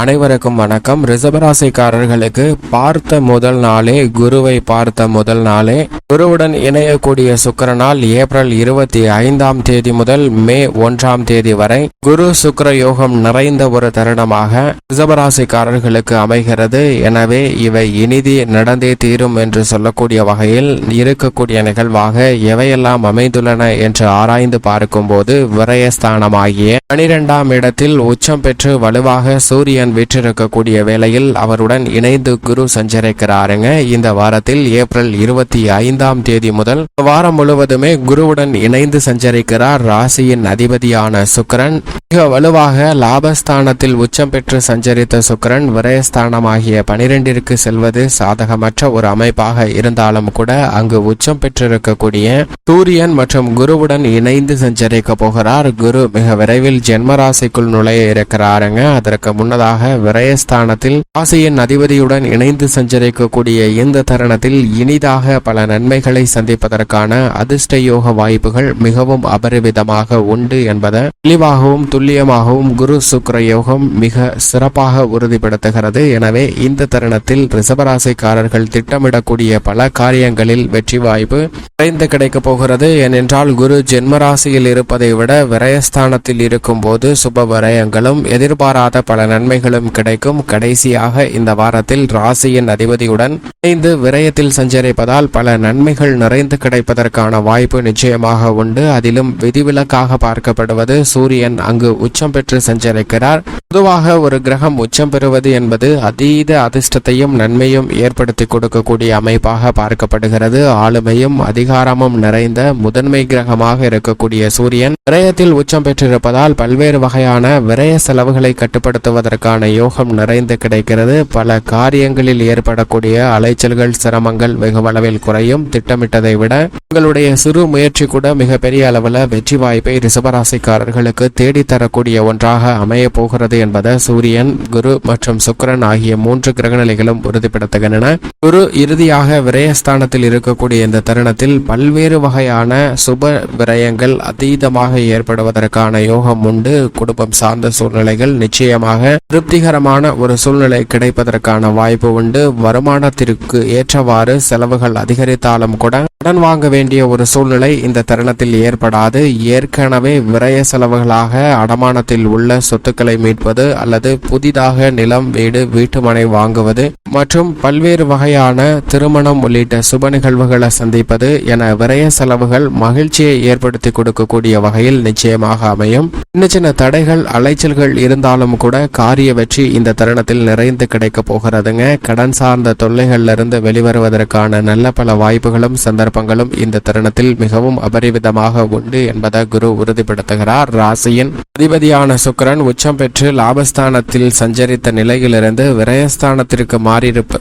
அனைவருக்கும் வணக்கம். ரிசபராசிக்காரர்களுக்கு பார்த்த முதல் நாளே குருவை பார்த்த முதல் நாளே குருவுடன் இணையக்கூடிய சுக்கரனால் ஏப்ரல் இருபத்தி ஐந்தாம் தேதி முதல் மே ஒன்றாம் தேதி வரை குரு சுக்கிர யோகம் நிறைந்த ஒரு தருணமாக ரிசபராசிக்காரர்களுக்கு அமைகிறது. எனவே இவை இனிதி நடந்தே தீரும் என்று சொல்லக்கூடிய வகையில் இருக்கக்கூடிய நிகழ்வாக எவையெல்லாம் அமைந்துள்ளன என்று ஆராய்ந்து பார்க்கும்போது விரயஸ்தானமாகிய பனிரெண்டாம் இடத்தில் உச்சம் பெற்று வலுவாக சூரியன் சந்திரன் வெற்றிருக்கக்கூடிய வேளையில் அவருடன் இணைந்து குரு சஞ்சரிக்கிறாருங்க. இந்த வாரத்தில் ஏப்ரல் இருபத்தி ஐந்தாம் தேதி முதல் வாரம் முழுவதுமே குருவுடன் இணைந்து சஞ்சரிக்கிறார் ராசியின் அதிபதியான சுக்கரன். மிக வலுவாக லாபஸ்தானத்தில் உச்சம் பெற்று சஞ்சரித்த சுக்கரன் விரயஸ்தானமாகிய பனிரெண்டிற்கு செல்வது சாதகமற்ற ஒரு அமைப்பாக இருந்தாலும் கூட அங்கு உச்சம் பெற்றிருக்கக்கூடிய சூரியன் மற்றும் குருவுடன் இணைந்து சஞ்சரிக்க போகிறார். குரு மிக விரைவில் ஜென்மராசிக்குள் நுழைய இருக்கிறாருங்க. அதற்கு முன்னதாக விரயஸ்தானத்தில் ராசியின் அதிபதியுடன் இணைந்து சஞ்சரிக்கக்கூடிய இந்த தருணத்தில் இனிதாக பல நன்மைகளை சந்திப்பதற்கான அதிர்ஷ்ட யோக வாய்ப்புகள் மிகவும் அபரிவிதமாக உண்டு என்பதை தெளிவாகவும் துல்லியமாகவும் குரு சுக்கர யோகம் மிக சிறப்பாக உறுதிப்படுத்துகிறது. எனவே இந்த தருணத்தில் ரிசபராசிக்காரர்கள் திட்டமிடக்கூடிய பல காரியங்களில் வெற்றி வாய்ப்பு குறைந்து கிடைக்கப் போகிறது. ஏனென்றால் குரு ஜென்மராசியில் இருப்பதை விட விரயஸ்தானத்தில் இருக்கும்போது சுப விரயங்களும் எதிர்பாராத பல நன்மை நன்மைகளும் கிடைக்கும். கடைசியாக இந்த வாரத்தில் ராசியின் அதிபதியுடன் இணைந்து விரயத்தில் சஞ்சரிப்பதால் பல நன்மைகள் நிறைந்து கிடைப்பதற்கான வாய்ப்பு நிச்சயமாக உண்டு. அதிலும் விதிவிலக்காக பார்க்கப்படுவது சூரியன் அங்கு உச்சம் பெற்று சஞ்சரிக்கிறார். பொதுவாக ஒரு கிரகம் உச்சம் பெறுவது என்பது அதீத அதிர்ஷ்டத்தையும் நன்மையும் ஏற்படுத்தி கொடுக்கக்கூடிய அமைப்பாக பார்க்கப்படுகிறது. ஆளுமையும் அதிகாரமும் நிறைந்த முதன்மை கிரகமாக இருக்கக்கூடிய சூரியன் விரயத்தில் உச்சம் பெற்றிருப்பதால் பல்வேறு வகையான விரய செலவுகளை கட்டுப்படுத்துவதற்கான யோகம் நிறைந்து கிடைக்கிறது. பல காரியங்களில் ஏற்படக்கூடிய அலைச்சல்கள் சிரமங்கள் வெகுவளவில் குறையும். திட்டமிட்டதை விட உங்களுடைய சிறு முயற்சி கூட மிகப்பெரிய அளவில் வெற்றி வாய்ப்பை ரிசபராசிக்காரர்களுக்கு தேடித்தரக்கூடிய ஒன்றாக அமைய போகிறது என்பதை சூரியன் குரு மற்றும் சுக்கிரன் ஆகிய மூன்று கிரகநிலைகளும் உறுதிப்படுத்துகின்றன. குரு இறுதியாக விரயஸ்தானத்தில் இருக்கக்கூடிய இந்த தருணத்தில் பல்வேறு வகையான சுப விரயங்கள் அதீதமாக ஏற்படுவதற்கான யோகம் உண்டு. குடும்பம் சார்ந்த சூழ்நிலைகள் நிச்சயமாக திருப்திகரமான ஒரு சூழ்நிலை கிடைப்பதற்கான வாய்ப்பு உண்டு. வருமானத்திற்கு ஏற்றவாறு செலவுகள் அதிகரித்தாலும் கூட கடன் வாங்க வேண்டிய ஒரு சூழ்நிலை இந்த தருணத்தில் ஏற்படாது. ஏற்கனவே விரய செலவுகளாக அடமானத்தில் உள்ள சொத்துக்களை மீட்பது அல்லது புதிதாக நிலம் வீடு வீட்டுமனை வாங்குவது மற்றும் பல்வேறு வகையான திருமணம் உள்ளிட்ட சுப நிகழ்வுகளை சந்திப்பது என விரய செலவுகள் மகிழ்ச்சியை ஏற்படுத்தி கொடுக்கக்கூடிய வகையில் நிச்சயமாக அமையும். சின்ன சின்ன தடைகள் அலைச்சல்கள் இருந்தாலும் கூட காரிய வெற்றி இந்த தருணத்தில் நிறைந்து கிடைக்க போகிறதுங்க. கடன் சார்ந்த தொல்லைகள்ல இருந்து வெளிவருவதற்கான நல்ல பல வாய்ப்புகளும் சந்தர்ப்பங்களும் இந்த தருணத்தில் மிகவும் அபரிவிதமாக உண்டு என்பதை குரு உறுதிப்படுத்துகிறார். ராசியின் அதிபதியான சுக்கிரன் உச்சம் பெற்று லாபஸ்தானத்தில் சஞ்சரித்த நிலையிலிருந்து விரயஸ்தானத்திற்கு மாறியிருப்பு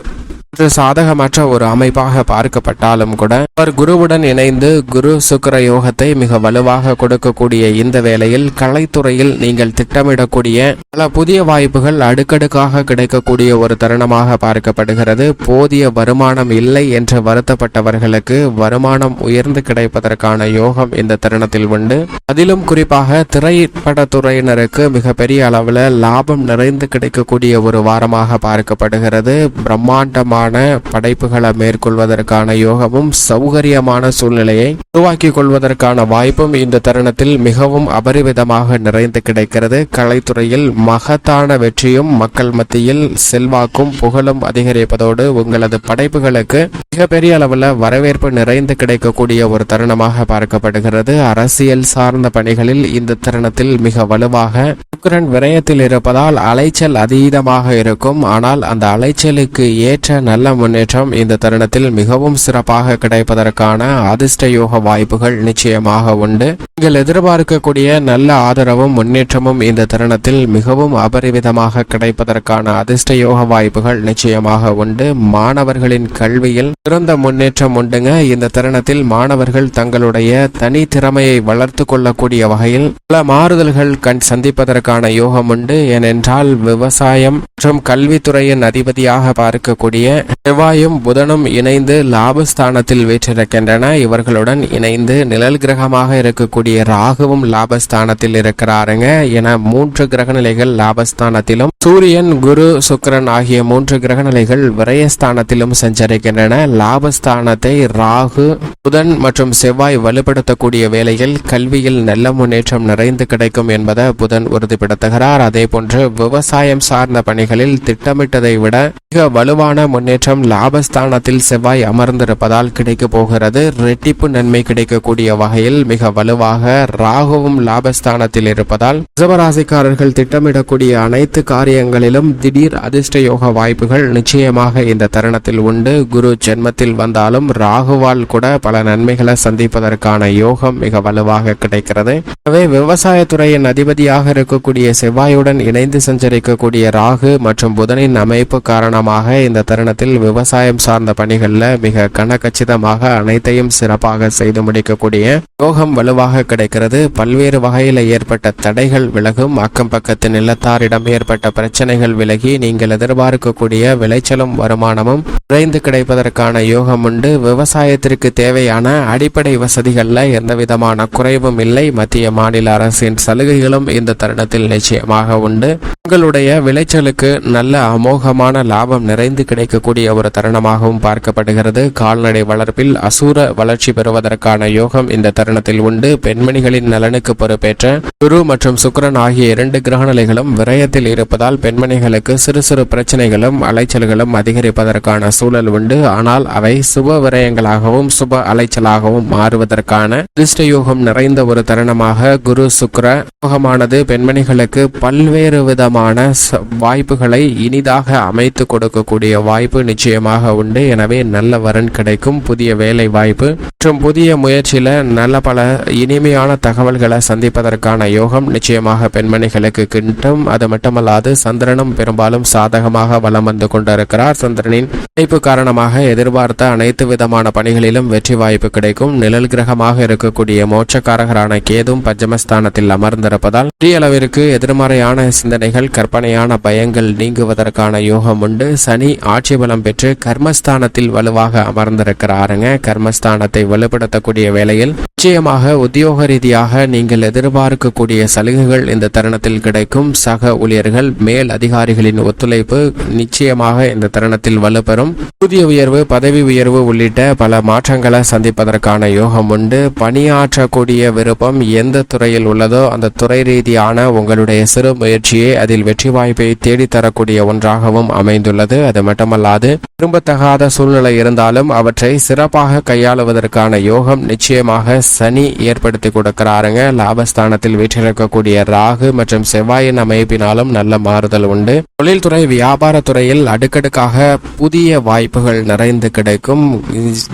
இது சாதகமற்ற ஒரு அமைப்பாக பார்க்கப்பட்டாலும் கூட அவர் குருவுடன் இணைந்து குரு சுக்கிர யோகத்தை மிக வலுவாக கொடுக்கக்கூடிய இந்த வேளையில் கலைத்துறையில் நீங்கள் திட்டமிடக்கூடிய பல புதிய வாய்ப்புகள் அடுக்கடுக்காக கிடைக்கக்கூடிய ஒரு தருணமாக பார்க்கப்படுகிறது. போதிய வருமானம் இல்லை என்று வருத்தப்பட்டவர்களுக்கு வருமானம் உயர்ந்து கிடைப்பதற்கான யோகம் இந்த தருணத்தில் உண்டு. அதிலும் குறிப்பாக திரைப்படத்துறையினருக்கு மிகப்பெரிய அளவில் லாபம் நிறைந்து கிடைக்கக்கூடிய ஒரு வாரமாக பார்க்கப்படுகிறது. பிரம்மாண்டமான படைப்புகளை மேற்கொள்வதற்கான யோகமும் சௌகரியமான சூழ்நிலையை உருவாக்கி கொள்வதற்கான வாய்ப்பும் இந்த தருணத்தில் மிகவும் அபரிவிதமாக நிறைந்து கிடைக்கிறது. கலைத்துறையில் மகத்தான வெற்றியும் மக்கள் மத்தியில் செல்வாக்கும் புகழும் அதிகரிப்பதோடு உங்களது படைப்புகளுக்கு மிகப்பெரிய அளவில் வரவேற்பு நிறைந்து கிடைக்கக்கூடிய ஒரு தருணமாக பார்க்கப்படுகிறது. அரசியல் சார்ந்த பணிகளில் இந்த தருணத்தில் மிக வலுவாக சுக்கரன் விரயத்தில் இருப்பதால் அலைச்சல் அதீதமாக இருக்கும். ஆனால் அந்த அலைச்சலுக்கு ஏற்ற நல்ல முன்னேற்றம் இந்த தருணத்தில் மிகவும் சிறப்பாக கிடைப்பதற்கான அதிர்ஷ்ட யோக வாய்ப்புகள் நிச்சயமாக உண்டு. நீங்கள் எதிர்பார்க்கக்கூடிய நல்ல ஆதரவும் முன்னேற்றமும் இந்த தருணத்தில் மிகவும் அபரிவிதமாக கிடைப்பதற்கான அதிர்ஷ்ட யோக வாய்ப்புகள் நிச்சயமாக உண்டு. மாணவர்களின் கல்வியில் சிறந்த முன்னேற்றம் உண்டுங்க. இந்த தருணத்தில் மாணவர்கள் தங்களுடைய தனி திறமையை வளர்த்து கொள்ளக்கூடிய வகையில் பல மாறுதல்கள் கண் சந்திப்பதற்கான யோகம் உண்டு. ஏனென்றால் விவசாயம் மற்றும் கல்வித்துறையின் அதிபதியாக பார்க்கக்கூடிய செவ்வாயும் புதனும் இணைந்து லாபஸ்தானத்தில் வீற்றிருக்கின்றன. இவர்களுடன் இணைந்து நிழல் கிரகமாக இருக்கக்கூடிய ராகுவும் லாபஸ்தானத்தில் இருக்கிறாருங்க. என மூன்று கிரகநிலைகள் லாபஸ்தானத்திலும் சூரியன் குரு சுக்கிரன் ஆகிய மூன்று கிரகநிலைகள் விரயஸ்தானத்திலும் சஞ்சரிக்கின்றன. லாபஸ்தானத்தை ராகு புதன் மற்றும் செவ்வாய் வலுப்படுத்தக்கூடிய வேளையில் கல்வியில் நல்ல முன்னேற்றம் நிறைந்து கிடைக்கும் என்பதை புதன் உறுதிப்படுத்துகிறார். அதே போன்று விவசாயம் சார்ந்த பணிகளில் திட்டமிட்டதை விட மிக வலுவான முன்னேற்றம் லாபஸ்தானத்தில் செவ்வாய் அமர்ந்திருப்பதால் கிடைக்க போகிறது. ரெட்டிப்பு நன்மை கிடைக்கக்கூடிய வகையில் மிக வலுவாக ராகுவும் லாபஸ்தானத்தில் இருப்பதால் ரிசவராசிக்காரர்கள் திட்டமிடக்கூடிய அனைத்து காரியங்களிலும் திடீர் அதிர்ஷ்ட யோக வாய்ப்புகள் நிச்சயமாக இந்த தருணத்தில் உண்டு. குரு ஜென்மத்தில் வந்தாலும் ராகுவால் கூட பல நன்மைகளை சந்திப்பதற்கான யோகம் மிக வலுவாக கிடைக்கிறது. எனவே விவசாயத்துறையின் அதிபதியாக இருக்கக்கூடிய செவ்வாயுடன் இணைந்து சஞ்சரிக்கக்கூடிய ராகு மற்றும் புதனின் அமைப்பு காரணம் காரணமாக இந்த தருணத்தில் விவசாயம் சார்ந்த பணிகளில் மிக கனகச்சிதமாக அனைத்தையும் சிறப்பாக செய்து முடிக்கக்கூடிய யோகம் வலுவாக கிடைக்கிறது. பல்வேறு வகையில் ஏற்பட்ட தடைகள் விலகும். அக்கம் பக்கத்து நிலத்தாரிடம் ஏற்பட்ட பிரச்சனைகள் விலகி நீங்கள் எதிர்பார்க்கக்கூடிய விளைச்சலும் வருமானமும் குறைந்து கிடைப்பதற்கான யோகம் உண்டு. விவசாயத்திற்கு தேவையான அடிப்படை வசதிகளில் எந்த விதமான குறைவும் இல்லை. மத்திய மாநில அரசின் சலுகைகளும் இந்த தருணத்தில் நிச்சயமாக உண்டு. உங்களுடைய விளைச்சலுக்கு நல்ல அமோகமான லாபம் நிறைந்து கிடைக்கக்கூடிய ஒரு தருணமாகவும் பார்க்கப்படுகிறது. கால்நடை வளர்ப்பில் அசூர வளர்ச்சி பெறுவதற்கான யோகம் இந்த தருணத்தில் உண்டு. பெண்மணிகளின் நலனுக்கு பொறுப்பேற்ற குரு மற்றும் சுக்கிரன் ஆகிய இரண்டு கிரகநிலைகளும் விரயத்தில் இருப்பதால் பெண்மணிகளுக்கு சிறு சிறு பிரச்சனைகளும் அலைச்சல்களும் அதிகரிப்பதற்கான சூழல் உண்டு. ஆனால் அவை சுப விரயங்களாகவும் சுப அலைச்சலாகவும் மாறுவதற்கான திருஷ்ட யோகம் நிறைந்த ஒரு தருணமாக குரு சுக்கர யோகமானது பெண்மணிகளுக்கு பல்வேறு விதமான வாய்ப்புகளை இனிதாக அமைத்து கொடுக்கக்கூடிய வாய்ப்பு நிச்சயமாக உண்டு. எனவே நல்ல வரன் கிடைக்கும் புதிய வேலை வாய்ப்பு. மற்றும் புதிய முயற்சியில நல்ல பல இனிமையான தகவல்களை சந்திப்பதற்கான யோகம் நிச்சயமாக பெண்மணிகளுக்கு கிட்டும். அது மட்டுமல்லாது சந்திரனும் பெரும்பாலும் சாதகமாக வலம் வந்து கொண்டிருக்கிறார். சந்திரனின் இணைப்பு காரணமாக எதிர்பார்த்த அனைத்து விதமான பணிகளிலும் வெற்றி வாய்ப்பு கிடைக்கும். நிழல் கிரகமாக இருக்கக்கூடிய மோட்சக்காரகரான கேதும் பஞ்சமஸ்தானத்தில் அமர்ந்திருப்பதால் பெரிய அளவிற்கு எதிர்மறையான சிந்தனைகள் கற்பனையான பயங்கள் நீங்குவதற்கான யோகம் உண்டு. சனி ஆட்சி பலம் பெற்று கர்மஸ்தானத்தில் வலுவாக அமர்ந்திருக்கிறாருங்க. கர்மஸ்தானத்தை வலுப்படுத்தக்கூடிய வேளையில் நிச்சயமாக உத்தியோக ரீதியாக நீங்கள் எதிர்பார்க்கக்கூடிய சலுகைகள் இந்த தருணத்தில் கிடைக்கும். சக ஊழியர்கள் மேல் அதிகாரிகளின் ஒத்துழைப்பு நிச்சயமாக இந்த தருணத்தில் வலுப்பெறும். புதிய உயர்வு பதவி உயர்வு உள்ளிட்ட பல மாற்றங்களை சந்திப்பதற்கான யோகம் உண்டு. பணியாற்றக்கூடிய விருப்பம் எந்த துறையில் உள்ளதோ அந்த துறை ரீதியான உங்களுடைய சிறு முயற்சியே அதில் வெற்றி வாய்ப்பை தேடித்தரக்கூடிய ஒன்றாகவும் அமைந்துள்ளது. அது மட்டுமல்லாது விரும்பத்தகாத சூழ்நிலை இருந்தாலும் அவற்றை சிறப்பாக கையாளுவதற்கான யோகம் நிச்சயமாக சனி ஏற்படுத்தி கொடுக்கிறாருங்க. லாபஸ்தானத்தில் வீற்றிருக்கக்கூடிய ராகு மற்றும் செவ்வாயின் அமைப்பினாலும் நல்ல மாறுதல் உண்டு. தொழில்துறை வியாபாரத்துறையில் அடுக்கடுக்காக புதிய வாய்ப்புகள் நிறைந்து கிடைக்கும்.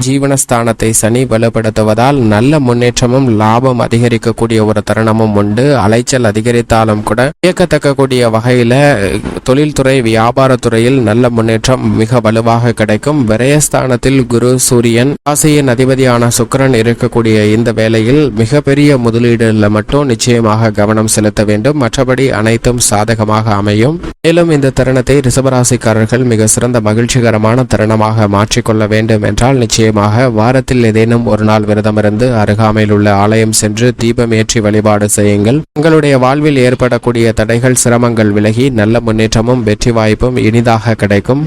ஜீவனஸ்தானத்தை சனி வலுப்படுத்துவதால் நல்ல முன்னேற்றமும் லாபம் அதிகரிக்கக்கூடிய ஒரு தருணமும் உண்டு. அலைச்சல் அதிகரித்தாலும் கூட இயக்கத்தக்கக்கூடிய வகையில தொழில்துறை வியாபாரத்துறையில் நல்ல முன்னேற்றம் மிக வலுவாக கிடைக்கும். விரயஸ்தானத்தில் குரு சூரியன் ஆசையின் அதிபதியான சுக்கிரன் இருக்கக்கூடிய இந்த வேளையில் மிகப்பெரிய முதலீடுல மட்டும் நிச்சயமாக கவனம் செலுத்த வேண்டும். மற்றபடி அனைத்தும் சாதகமாக அமையும். மேலும் இந்த தருணத்தை ரிசபராசிக்காரர்கள் மிக சிறந்த மகிழ்ச்சிகரமான தருணமாக மாற்றிக்கொள்ள வேண்டும் என்றால் நிச்சயமாக வாரத்தில் ஏதேனும் ஒரு நாள் விரதமிருந்து அருகாமையில் உள்ள ஆலயம் சென்று தீபம் ஏற்றி வழிபாடு செய்யுங்கள். உங்களுடைய வாழ்வில் ஏற்படக்கூடிய தடைகள் சிரமங்கள் விலகி நல்ல முன்னேற்றமும் வெற்றி வாய்ப்பும் இனிதாக கிடைக்கும்.